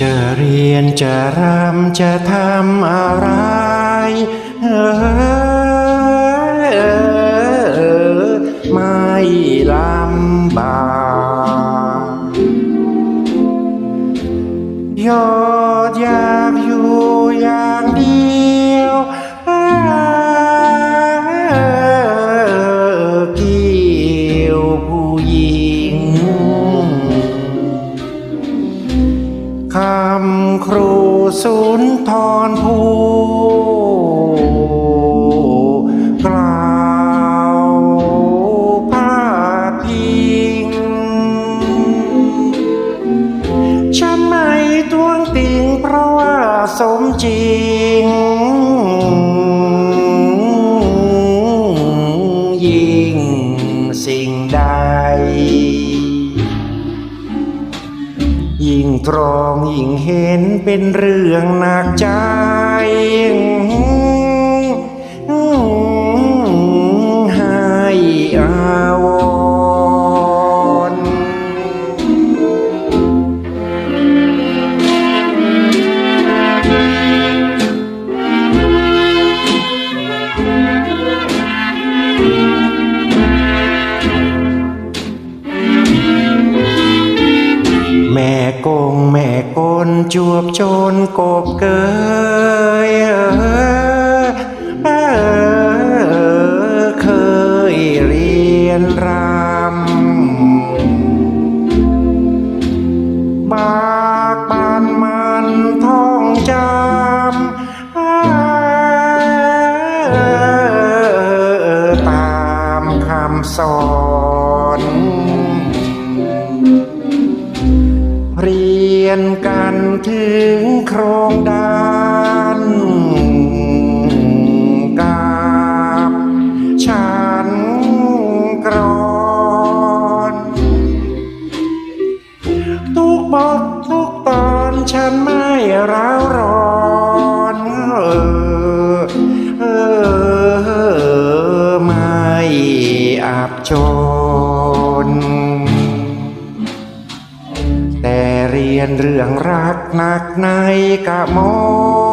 จะเรียนจะรำจะทำอะไรเออไม่ลำบากยอดอยากอยู่อย่างดี คำครูสุนทรภูกล่าวพาดพิงฉันไม่ตวงติงเพราะว่าสมจริง ยิ่งตรองยิ่งเห็นเป็นเรื่องหนักใจ แม่กงแม่กลจวบจนกบเกยเออเคยเรียนรำบากบันมันท่องจำเออตามคำสอน ยนกันถึงโครงดานกับฉันกรอนทุกบททุกตอนฉันไม่ร้าวร้อนเออเออไม่อับจน รียนเรื่องรักหนักในกะมออ